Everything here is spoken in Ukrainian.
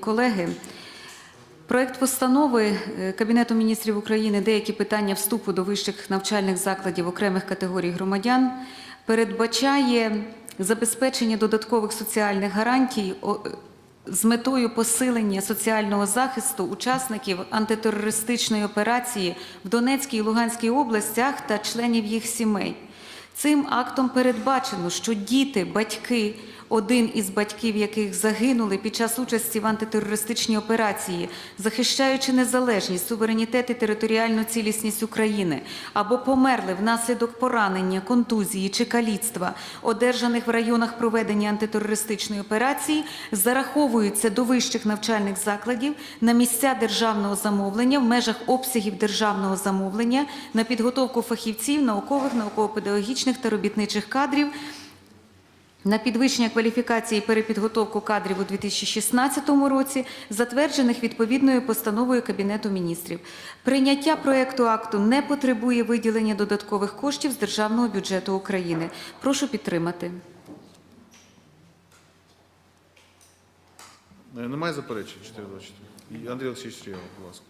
Колеги, проект постанови е, Кабінету міністрів України деякі питання вступу до вищих навчальних закладів окремих категорій громадян передбачає забезпечення додаткових соціальних гарантій е, з метою посилення соціального захисту учасників антитерористичної операції в Донецькій і Луганській областях та членів їх сімей. Цим актом передбачено, що діти, батьки, один із батьків яких загинули під час участі в антитерористичній операції, захищаючи незалежність, суверенітет і територіальну цілісність України, або померли внаслідок поранення, контузії чи каліцтва, одержаних в районах проведення антитерористичної операції, зараховуються до вищих навчальних закладів на місця державного замовлення в межах обсягів державного замовлення на підготовку фахівців, наукових, науково-педагогічних та робітничих кадрів на підвищення кваліфікації і перепідготовку кадрів у 2016 році, затверджених відповідною постановою Кабінету міністрів. Прийняття проекту акту не потребує виділення додаткових коштів з державного бюджету України. Прошу підтримати. Е, Немає заперечень 424? Андрій Олексійович Стрієв, будь ласка.